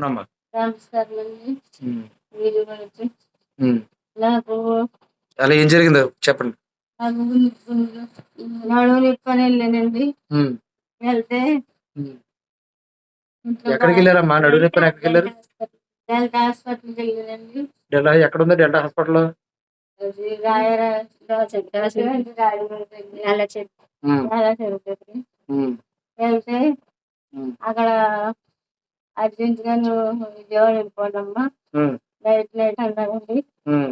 చెప్పండి అమ్మా. నమస్కారం అండి ఉమ్, వీడియో గురించి ఉమ్. నాకు అలా ఏం జరిగిందో చెప్పండి. నాకు నడుము నొప్పని వెళ్ళానండి. వెళ్తే ఎక్కడికి వెళ్ళారమ్మా? నడువు నొప్పి ఎక్కడికి వెళ్ళారు? డెల్టా హాస్పిటల్కి వెళ్ళానండి. డెల్టా ఎక్కడ ఉంది? డెల్టా హాస్పిటల్ అలా చెప్పి అలా చెబుతుంది వెళ్తే. అక్కడ అర్జెంట్గా నువ్వు విజయవాడ వెళ్ళిపోవాలమ్మా నైట్ నైట్ అన్నారండి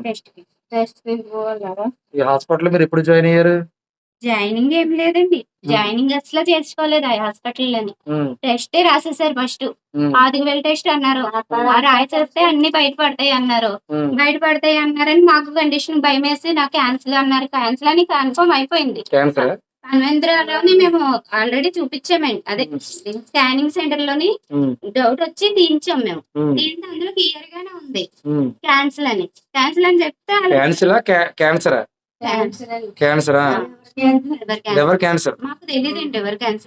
టెస్ట్కి టెస్ట్కి పోవాలన్నారా ఈ హాస్పిటల్ మీరు ఎప్పుడు జాయిన్ అయ్యారు? జాయినింగ్ ఏం లేదండి. జాయినింగ్ అసలు చేసుకోలేదు ఆ హాస్పిటల్లోని. టెస్ట్ రాసేసారు ఫస్ట్ ఉమ్, పాతిక వేలు టెస్ట్ అన్నారు రాసేస్తే అన్ని బయటపడతాయి అన్నారు. బయటపడతాయి అన్నారని మాకు కండిషన్ భయం వేసి నాకు క్యాన్సిల్ అన్నారు. క్యాన్సిల్ అని కన్ఫర్మ్ అయిపోయింది. కన్వేంద్రలోని మేము ఆల్రెడీ చూపించామండి. అదే స్కానింగ్ సెంటర్లోని డౌట్ వచ్చి తీయించాం మేము. దీంట్లో అందులో క్లియర్ గానే ఉంది. క్యాన్సిల్ అని. క్యాన్సిల్ అని చెప్తే క్యాన్సరా క్యాన్సరా క్యాన్సర్ అండి క్యాన్సరా. లివర్ మాకు తెలియదండి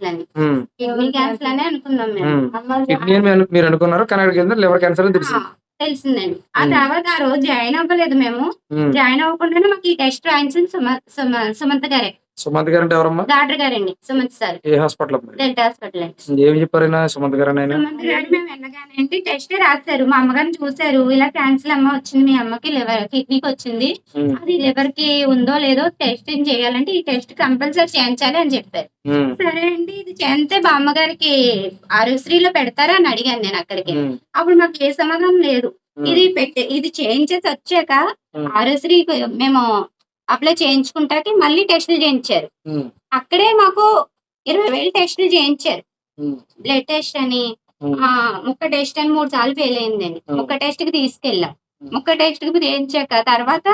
అని. కిడ్నీ అని అనుకున్నాం మేము. అమ్మ కిడ్నీ అని మీరు- మీరు అనుకున్నారు? కానీ కింద లివర్ క్యాన్సర్ అని తెలిసింది. తెలిసిందండి. ఆ. తర్వాత ఆ రోజు జాయిన్ అవ్వలేదు మేము. జాయిన్ అవ్వకుండానే మాకు ఈ టెస్ట్ రాయించింది సుమ సుమ సుమంత్ గారే. సుమంత్ గారు అంటే ఎవరమ్మా? డాక్టర్ గారండి. సుమంత్ సార్. ఏ హాస్పిటల్ అమ్మా? డెల్టా హాస్పిటల్ అండి. ఏం చెప్పారైనా సుమంత్ గారు సుమంత్ గారు మేము వెళ్ళగానే అంటే టెస్ట్ రాశారు. మా అమ్మగారిని చూశారు. ఇలా క్యాన్సిల్ అమ్మ వచ్చింది మీ అమ్మకి లివర్ కిడ్నీకి వచ్చింది. అది లివర్కి ఉందో లేదో టెస్టింగ్ చేయాలంటే ఈ టెస్ట్ కంపల్సరీ చేయించాలి అని చెప్పారు. సరే అండి ఇది చేస్తే మా అమ్మగారికి ఆరోగ్యశ్రీలో పెడతారా అని అడిగాను నేను అక్కడికి. అప్పుడు మాకు ఏ సమాధానం లేదు. ఇది పెట్టే ఇది చేయించేసి వచ్చాక ఉమ్. ఆరోగ్యశ్రీ మేము అప్లై చేయించుకుంటాకి మళ్ళీ టెస్టులు చేయించారు. అక్కడే మాకు ఇరవై వేలు టెస్టులు చేయించారు. బ్లడ్ టెస్ట్ అని ముక్క టెస్ట్ అని మూడు సార్లు ఫెయిల్ అయిందండి. ముక్క టెస్ట్కి తీసుకెళ్ళాం. ముక్క టెస్ట్కి చేయించాక తర్వాత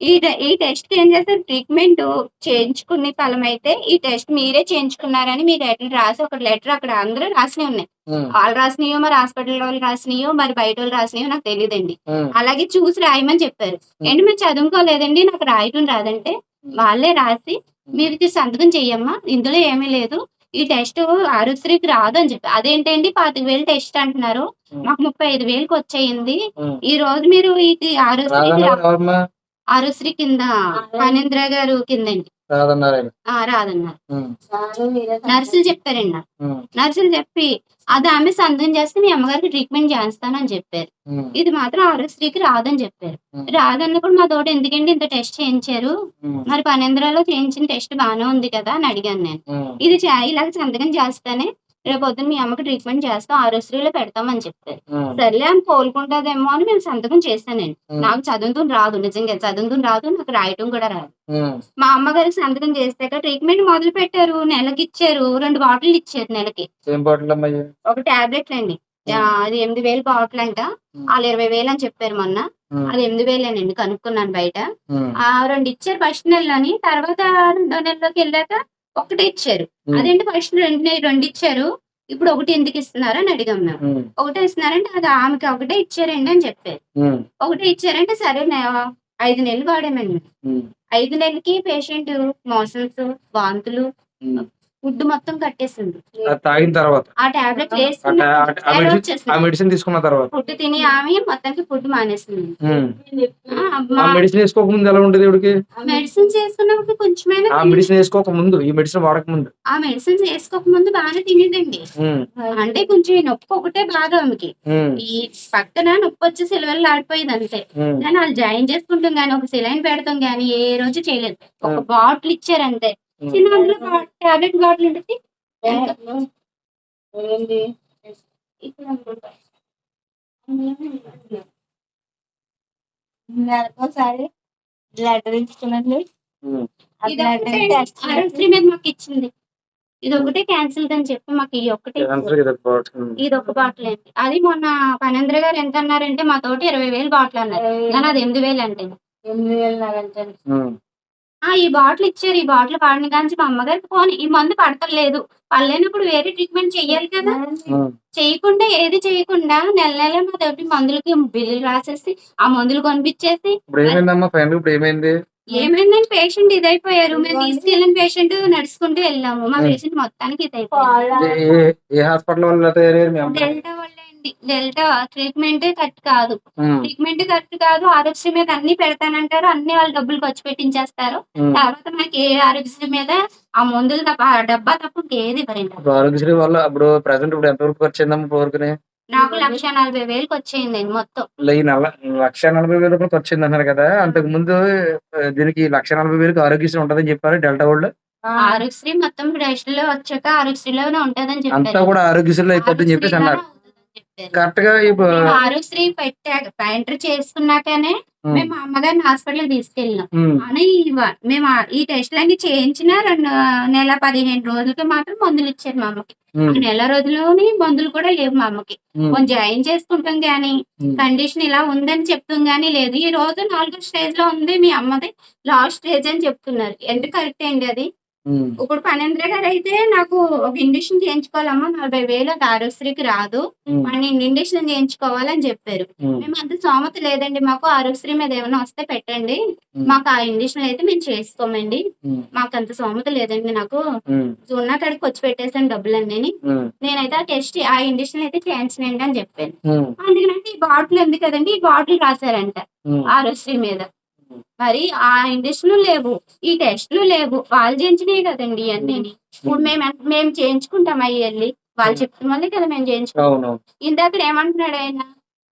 ఈ ఈ టెస్ట్ ఏం చేస్తారు ట్రీట్మెంట్ చేయించుకునే ఫలం అయితే ఈ టెస్ట్ మీరే చేయించుకున్నారని మీరు లెటర్ రాసి ఒక లెటర్ అక్కడ అందరూ రాసినవి ఉన్నాయి. వాళ్ళు రాసినయో మరి హాస్పిటల్ వాళ్ళు రాసినయో మరి బయట వాళ్ళు రాసినయో నాకు తెలియదండి అలాగే చూసి రాయమని చెప్పారు. ఏంటి మీరు చదువుకోలేదండి? నాకు రాయటం రాదంటే వాళ్ళే రాసి మీరు ఇది సంతకం చెయ్యమ్మా ఇందులో ఏమీ లేదు. ఈ టెస్ట్ ఆరోగ్యశ్రీకి రాదు అని చెప్పి. అదేంటండి? పాతిక వేలు టెస్ట్ అంటున్నారు. మాకు ముప్పై ఐదు వేలకు వచ్చేయింది. ఈ రోజు మీరు ఇది ఆరోగ్యశ్రీకి రాదన్నారు రా- ఎవరమ్మా? ఆరోగ్యశ్రీ కింద ఫణేంద్ర గారు కిందండి. రాదన్నారు. రాదన్నారు నర్సులు చెప్పారండి నాకు. నర్సులు చెప్పి అది ఆమె సంతకం చేస్తే మీ అమ్మగారికి ట్రీట్మెంట్ చేస్తానని చెప్పారు. ఇది మాత్రం ఆరోగ్యశ్రీకి రాదని చెప్పారు. రాదన్నప్పుడు మా తోట ఎందుకండి ఇంత టెస్ట్ చేయించారు? మరి పనేంద్రలో చేయించిన టెస్ట్ బాగానే ఉంది కదా? అని అడిగాను నేను. ఇది ఇలాగ సంతకం చేస్తానే? రేపు పొద్దున్న మీ అమ్మకి ట్రీట్మెంట్ చేస్తాం ఆరోగ్యశ్రీలో పెడతామని చెప్పారు ఉమ్, సర్లే ఆమె కోలుకుంటుందేమో అని మేము సంతకం ఉమ్, నాకు చదువుతూ రాదు నిజంగా చదువుతూ రాదు నాకు రాయటం కూడా రాదు. మా అమ్మగారికి సంతకం చేశాక ట్రీట్మెంట్ మొదలు పెట్టారు నెలకి ఇచ్చారు రెండు బాటిల్ ఇచ్చారు నెలకి? ఒక టాబ్లెట్ అండి. అది ఎనిమిది వేలు బాటిల్ అంట. వాళ్ళు ఇరవై వేలు అని చెప్పారు మొన్న. అది ఎనిమిది వేలేనండి కనుక్కున్నాను బయట. ఆ. రెండు ఇచ్చారు ఫస్ట్ నెలలోని తర్వాత రెండో నెలలోకి వెళ్ళాక ఒకటి ఇచ్చారు. అదేంటి ఫస్ట్ రెండు రెండు ఇచ్చారు ఇప్పుడు ఒకటి ఎందుకు ఇస్తున్నారు అని అడిగాం మేము. ఒకటే ఇస్తున్నారంటే అది ఆమెకి ఒకటే ఇచ్చారండి అని చెప్పారు. ఒకటే ఇచ్చారంటే సరే ఐదు నెలలు వాడామండి. ఐదు నెలలకి పేషెంట్ మోషన్స్ వాంతులు. ఫుడ్ మొత్తం కట్టేసింది. తాగిన తర్వాత. ఆ టాబ్లెట్ ఆ మెడిసిన్ మెడిసిన్ తీసుకున్న తర్వాత. ఫుడ్ తిని ఆమె మొత్తానికి ఫుడ్ మానేసింది. మెడిసిన్ వేసుకోక ముందు ఎలా ఉండేది ఇవిడికి మెడిసిన్స్ వేసుకున్నప్పుడు కొంచెమైనా ఆ మెడిసిన్ వేసుకోక ముందు ఈ మెడిసిన్ వాడక ముందు ఆ మెడిసిన్స్ వేసుకోక ముందు బాగానే తినేదండి అంటే కొంచెం ఈ నొప్పి ఒకటే బాగా ఆమెకి. ఈ పక్కన నొప్పి వచ్చి సిలవలు ఆడిపోయేది అంతే. కానీ వాళ్ళు జాయిన్ చేసుకుంటాం గానీ ఒక సిలైన్ పెడతాం గానీ ఏ రోజు చేయలేదు. ఒక బాటిల్ ఇచ్చారు అంతే. చిన్న టాబ్లెట్ బాటిల్ ఉంటుంది. నెలకోసారి లెటర్ ఇది మీద మాకు ఇచ్చింది. ఇది ఒకటే క్యాన్సిల్ అని చెప్పి మాకు ఈ ఒక్కటే ఇది ఒక బాటిల్ అండి. అది మొన్న పనేంద్ర గారు ఎంత అన్నారంటే మా తోటి ఇరవై వేలు బాటిల్ అన్నారు. కానీ అది ఎనిమిది వేలు అంటే ఎనిమిది వేలు ఆ ఈ బాటిల్ ఇచ్చారు. ఈ బాటిల్ వాడిన కానీ మా అమ్మగారికి పోనీ ఈ మందు పడతలేదు. పడలేనప్పుడు వేరే ట్రీట్మెంట్ చెయ్యాలి కదా. చేయకుండా ఏది చేయకుండా నెల నెల మా తోటి మందులకి బిల్లులు రాసేసి ఆ మందులు కొనిపించేసి ఇప్పుడు ఏమైందమ్మా? ఫైనల్ ఇప్పుడు ఏమైంది? ఏమైందని పేషెంట్ ఇదైపోయారు. మేము తీసుకెళ్ళిన పేషెంట్ నడుచుకుంటూ వెళ్ళాము. మా. పేషెంట్ మొత్తానికి ఇదైపోయారు ఏ- ఏ- ఏ హాస్పిటల్ వాళ్ళు తయారయ్యారు మీ అమ్మ? డెల్టా డెల్టా ట్రీట్మెంట్ కరెక్ట్ కాదు. ట్రీట్మెంట్ కరెక్ట్ కాదు ఆరోగ్యశ్రీ మీద అన్ని పెడతానంటారు అన్ని వాళ్ళు డబ్బులు ఖర్చు పెట్టించేస్తారు. తర్వాత మనకి ఏ ఆరోగ్యశ్రీ మీద ఆ మందులు తప్ప ఆ డబ్బా తప్ప ఇవ్వరండి. ఇప్పుడు ఆరోగ్యశ్రీ వల్ల ఇప్పుడు ప్రజెంట్ ఇప్పుడు ఎంత వరకు ఖర్చు కోరుకుని నాకు లక్ష నలభై వేలకు వచ్చేయండి మొత్తం. లక్ష నలభై వేలు రూపాయలు ఖర్చు అయింది అన్నారు కదా అంతకు ముందు దీనికి లక్ష నలభై వేలకు ఆరోగ్యశ్రీ ఉంటదని చెప్పారు డెల్టా వాళ్ళు? ఆరోగ్యశ్రీ మొత్తం డెస్ట్లో వచ్చాక ఆరోగ్యశ్రీలోనే ఉంటదని అంతా చెప్పారు కూడా ఆరోగ్యశ్రీలో అయిపోతుందని చెప్పేసి అన్నారు. కరెక్ట్గా ఆరోగ్యశ్రీ పెట్టాక ఎంటర్ చేసుకున్నాకనే మేము అమ్మగారిని హాస్పిటల్ తీసుకెళ్ళినాం. మేము ఈ టెస్ట్లన్నీ చేయించిన రెండు నెల పదిహేను రోజులకి మాత్రం మందులు ఇచ్చారు మా అమ్మకి. నెల రోజుల్లోని మందులు కూడా లేవు మా అమ్మకి. కొంచెం జాయిన్ చేసుకుంటాం గానీ. కండిషన్ ఇలా ఉందని చెప్తాం గానీ లేదు. ఈ రోజు నాలుగో స్టేజ్లో ఉంది మీ అమ్మది లాస్ట్ స్టేజ్ అని చెప్తున్నారు. ఎంత కరెక్ట్ అండి అది? ఇప్పుడు పనేంద్ర గారు అయితే నాకు ఒక ఇండక్షన్ చేయించుకోవాలమ్మా నలభై వేలు ఆరోగ్యశ్రీకి రాదు. మన ఇండక్షన్ చేయించుకోవాలని చెప్పారు. మేము అంత స్తోమత లేదండి మాకు ఆరోగ్యశ్రీ మీద ఏమైనా వస్తే పెట్టండి. మాకు ఆ ఇండక్షన్ అయితే మేము చేసుకోమండి. మాకు అంత స్తోమత లేదండి నాకు. ఉన్న కాడికి వచ్చి పెట్టేసాను డబ్బులన్నీ. నేనైతే ఆ టెస్ట్ ఆ ఇండక్షన్ అయితే చేయించనండి అని చెప్పాను. అందుకనంటే ఈ బాటిల్ ఉంది కదండి? ఈ బాటిల్ రాశారంట ఆరోగ్యశ్రీ మీద. మరి ఆ ఇండక్షన్లు లేవు ఈ టెస్ట్లు లేవు. వాళ్ళు చేయించినవి కదండి ఇవన్నీ. ఇప్పుడు మేము మేము చేయించుకుంటాం అయ్యి వెళ్ళి. వాళ్ళు చెప్తున్న వాళ్ళే కదా మేము చేయించుకుంటాం. ఇందాక ఏమంటున్నాడు ఆయన?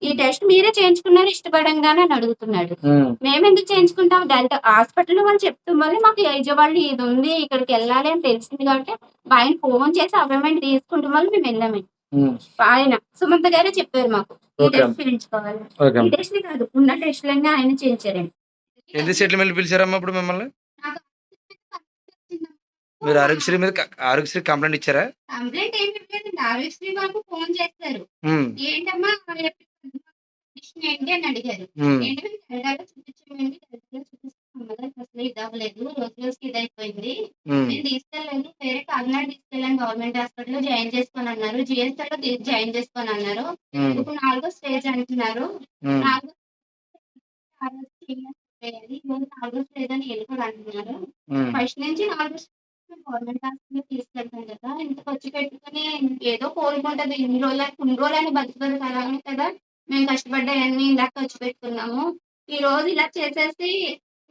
ఈ టెస్ట్ మీరే చేయించుకున్నారు ఇష్టపడంగానే అని అడుగుతున్నాడు. మేము ఎందుకు చేయించుకుంటాం? డెల్టా హాస్పిటల్ వాళ్ళు చెప్తున్న వల్ల మాకు విజయవాడలో ఇది ఉంది ఇక్కడికి వెళ్ళాలి అని తెలిసింది కాబట్టి ఆయన ఫోన్ చేసి అపాయింట్మెంట్ తీసుకుంటాం వల్ల మేము వెళ్ళామండి. ఆయన సుమంత గారే చెప్పారు మాకు. ఈ. టెస్ట్ చేయించుకోవాలి. ఈ టెస్ట్ కాదు ఉన్న టెస్ట్లన్నీ ఆయన చేయించారండి. ఎన్ని సెటిల్మెంట్ పిలిచారమ్మా ఇప్పుడు మిమ్మల్ని? మీరు ఆరోగ్యశ్రీ మీద ఆరోగ్యశ్రీ కంప్లైంట్ ఇచ్చారా? కంప్లైంట్ ఏం లేదండి ఆరోగ్యశ్రీ వాళ్ళకు ఫోన్ చేస్తారు ఏంటమ్మా కండిషన్ ఏంటి అని అడిగారు. ఏంటంటే చూపించమండి చూపిస్తాం అసలు ఇది అవ్వలేదు. రోజు రోజుకి ఇది అయిపోయింది. నేను తీసుకెళ్ళాను. వేరే కాకినాడ తీసుకెళ్ళాను. గవర్నమెంట్ హాస్పిటల్ జాయిన్ చేసుకొని అన్నారు. జిఎస్ఆర్లో జాయిన్ చేసుకొని అన్నారు. ఇప్పుడు నాలుగో స్టేజ్ అంటున్నారు. నాలుగో చేయాలి. ఇప్పుడు నాలుగో స్టేజ్ అని వీళ్ళు కూడా అంటున్నారు ఉమ్, ఫస్ట్ నుంచి నాలుగు గవర్నమెంట్ హాస్పిటల్ తీసుకెళ్తాం కదా. ఇంత ఖర్చు పెట్టుకుని ఏదో కోరుకుంటది ఇన్ని రోజులు కొన్ని రోజులని బతుకుతుంది కదా అని కదా. మేము కష్టపడ్డాయన్ని ఇలా ఖర్చు పెట్టుకున్నాము. ఈ రోజు ఇలా చేసేసి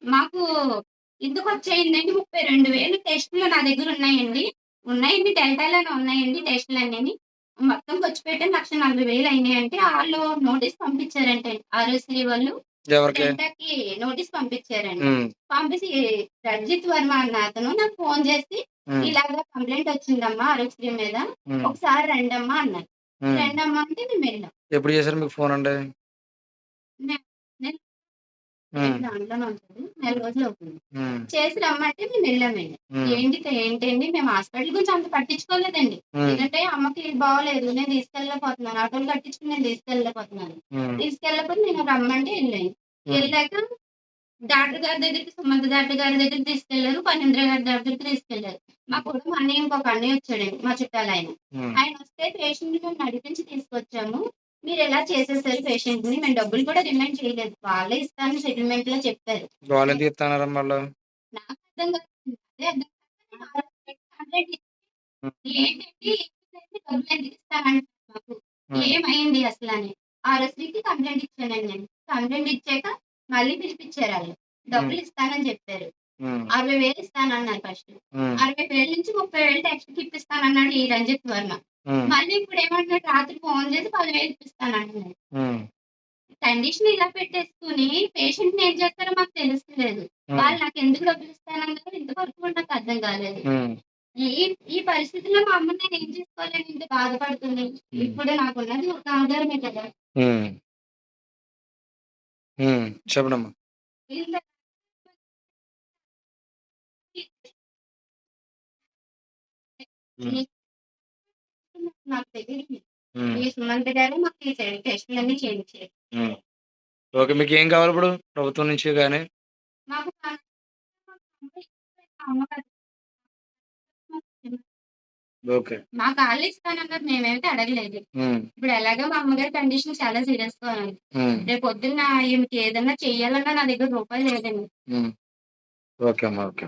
మాకు ఇంత ఖర్చు అయిందండి. ముప్పై రెండు వేలు టెస్టులు నా దగ్గర ఉన్నాయండి. ఉన్నాయండి. డెల్టాలోనే ఉన్నాయండి టెస్టులు అన్నీ మొత్తం ఖర్చు పెట్టి లక్ష నలభై వేలు అయినాయి అంటే వాళ్ళు నోటీస్ పంపించారంటే ఆరోగ్యశ్రీ వాళ్ళు. ఎవరికి? నోటీస్ పంపించారండి. పంపించి రంజిత్ వర్మ అన్న అతను నాకు ఫోన్ చేసి ఇలాగా కంప్లైంట్ వచ్చిందమ్మా ఆరోగ్యశ్రీ మీద ఒకసారి రండమ్మా అన్నారు. రండమ్మా అంటే మేము వెళ్ళాం ఎప్పుడు చేశారు మీకు ఫోన్ అండి నేను ఉమ్, దాంట్లోనే ఉంటుంది నెల రోజులు అవుతుంది. చేసి రమ్మంటే మేము వెళ్ళామండి. ఏంటి ఏంటండి మేము హాస్పిటల్ గురించి అంత పట్టించుకోలేదండి. ఎందుకంటే అమ్మకి బాగోలేదు నేను తీసుకెళ్ళలేకపోతున్నాను. ఆటోలు కట్టించుకుని నేను తీసుకెళ్ళలేకపోతున్నాను. తీసుకెళ్ళకపోతే నేను రమ్మంటే వెళ్ళాను. వెళ్ళాక డాక్టర్ గారి దగ్గరికి సుమంత్ డాక్టర్ గారి దగ్గరికి తీసుకెళ్ళారు పనేంద్ర గారి దగ్గరికి తీసుకెళ్ళారు మా కుటుంబం అన్నయ్య ఇంకొక అన్నయ్య వచ్చాడండి మా చుట్టాలు ఆయన. ఆయన వస్తే పేషెంట్ మేము నడిపించి తీసుకొచ్చాము. మీరు ఎలా చేసేసారు పేషెంట్ని మేము డబ్బులు కూడా డిమాండ్ చేయలేదు. వాళ్ళే ఇస్తాను సెటిల్మెంట్లో చెప్పారు వాళ్ళు నాకు అర్థం కాదు. ఏంటంటే డబ్బులు ఎందుకు ఇస్తానంటే మాకు. ఏమైంది అసలు అని. ఆర్ఎస్కి కంప్లైంట్ ఇచ్చానండి నేను. కంప్లైంట్ ఇచ్చాక మళ్ళీ పిలిపించారు వాళ్ళు. డబ్బులు ఇస్తానని చెప్పారు. అరవై వేలు ఇస్తానన్నారు ఫస్ట్ అరవై వేల నుంచి ముప్పై వేలు టెక్స్ట్ ఇప్పిస్తానన్నాడు ఈ రంజిత్ వర్మ. మళ్ళీ ఇప్పుడు ఏమంటున్నాడు? రాత్రి ఫోన్ పదివేలు ఇప్పిస్తానంటున్నాడు ఉమ్, కండిషన్ ఇలా పెట్టేసుకుని పేషెంట్ ఏం చేస్తారో మాకు తెలుస్తలేదు. వాళ్ళు నాకు ఎందుకు డబ్బులు ఇస్తానన్నారు ఇంతవరకు కూడా నాకు అర్థం కాలేదు. ఈ ఈ పరిస్థితిలో మా అమ్మ నేను ఏం చేసుకోవాలని ఇంత బాధపడుతుంది? ఇప్పుడు నాకున్నది ఒక ఆధారమే కదా. చెప్పడమ్మా వీళ్ళ నాకు తెలియదు ఈ సుమంత్ గారు మాకు ఈ టెస్టులన్నీ చేయించారు ఉమ్. ఓకే మీకు ఏం కావాలి ఇప్పుడు? ప్రభుత్వం నుంచి కానీ మాకు ఓకే. మా కాళ్ళు ఇస్తానన్నారు మేమైతే అడగలేదు. ఉమ్, ఇప్పుడు ఎలాగో మా అమ్మగారి కండిషన్ చాలా సీరియస్గా ఉంది. ఉమ్, రేపు పొద్దున్న ఈమెకి ఏదన్నా చెయ్యాలన్నా నా దగ్గర రూపాయలు లేదండి. ఉమ్. ఓకే అమ్మా ఓకే